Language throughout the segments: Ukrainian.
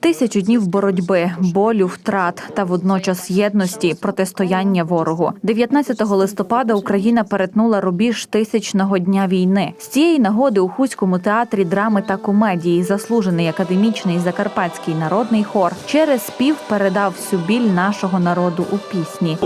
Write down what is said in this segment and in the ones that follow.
Тисячу днів боротьби, болю, втрат та водночас єдності, протистояння ворогу. 19 листопада Україна перетнула рубіж тисячного дня війни. З цієї нагоди у Хуському театрі драми та комедії заслужений академічний закарпатський народний хор через спів передав всю біль нашого народу у пісні.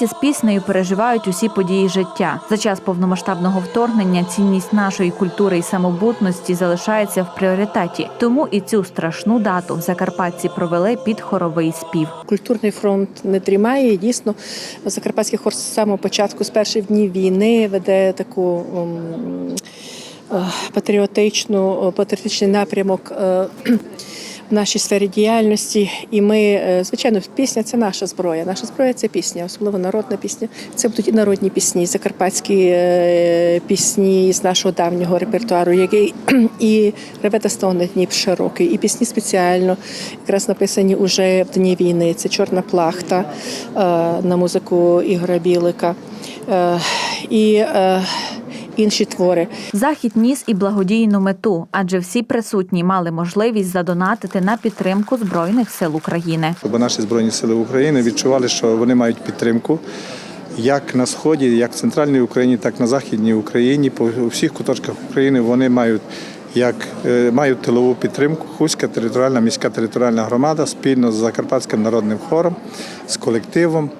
Українці з піснею переживають усі події життя. За час повномасштабного вторгнення цінність нашої культури і самобутності залишається в пріоритеті. Тому і цю страшну дату в закарпатці провели під хоровий спів. Культурний фронт не дрімає. І Дійсно, Закарпатський хор з самого початку, з перших днів війни, веде таку ем, е, патріотичну, е, патріотичний напрямок. В нашій сфері діяльності, і ми, е, звичайно, пісня це наша зброя. Наша зброя це пісня, особливо народна пісня. Це будуть і народні пісні, закарпатські е, пісні з нашого давнього репертуару, який і ревета стогне Дніп широкий, і пісні спеціально якраз написані уже в дні війни. Це Чорна плахта е, на музику Ігоря Білика. І інші твори. Захід ніс і благодійну мету, адже всі присутні мали можливість задонатити на підтримку збройних сил України. щоб наші збройні сили України відчували, що вони мають підтримку. Як на сході, як в центральній Україні, так і на західній Україні, по всіх куточках України вони мають як е, мають тилову підтримку. Хуська територіальна міська територіальна громада спільно з Закарпатським народним хором, з колективом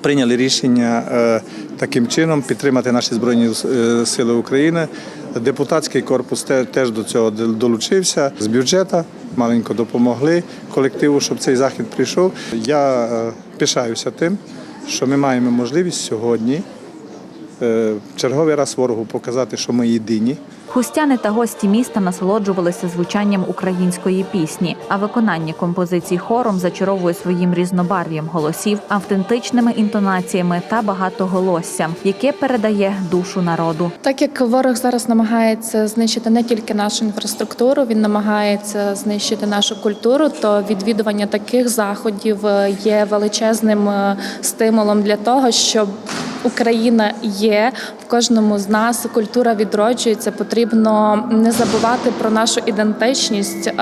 прийняли рішення е, таким чином підтримати наші збройні е, сили України. Депутатський корпус те- теж до цього долучився з бюджету. Маленько допомогли колективу, щоб цей захід прийшов. Я е, пишаюся тим, що ми маємо можливість сьогодні черговий раз ворогу показати, що ми єдині. Хустяни та гості міста насолоджувалися звучанням української пісні, а виконання композицій хором зачаровує своїм різнобарв'ям голосів, автентичними інтонаціями та багатоголоссям, яке передає душу народу. Так як ворог зараз намагається знищити не тільки нашу інфраструктуру, він намагається знищити нашу культуру, то відвідування таких заходів е, є величезним е, стимулом для того, щоб Україна є в кожному з нас. Культура відроджується. Потрібно не забувати про нашу ідентичність.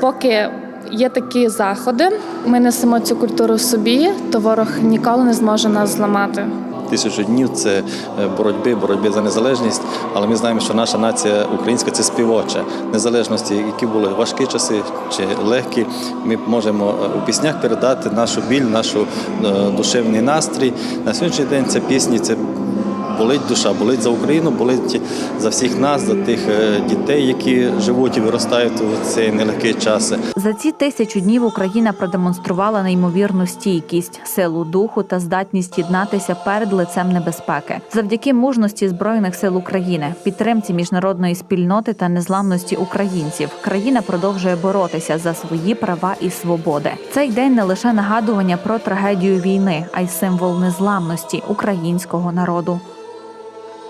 Поки є такі заходи, ми несемо цю культуру в собі, то ворог ніколи не зможе нас зламати. Тисячу днів це е, боротьби, боротьби за незалежність. Але ми знаємо, що наша нація українська це співоча незалежності, які були важкі часи чи легкі. Ми можемо е, у піснях передати нашу біль, нашу е, душевний настрій. На сьогоднішній день це пісні, це болить душа, болить за Україну, болить за всіх нас, за тих е, дітей, які живуть і виростають у цей нелегкий час. За ці тисячу днів Україна продемонструвала неймовірну стійкість, силу духу та здатність єднатися перед лицем небезпеки. Завдяки мужності збройних сил України, підтримці міжнародної спільноти та незламності українців, країна продовжує боротися за свої права і свободи. Цей день не лише нагадування про трагедію війни, а й символ незламності українського народу.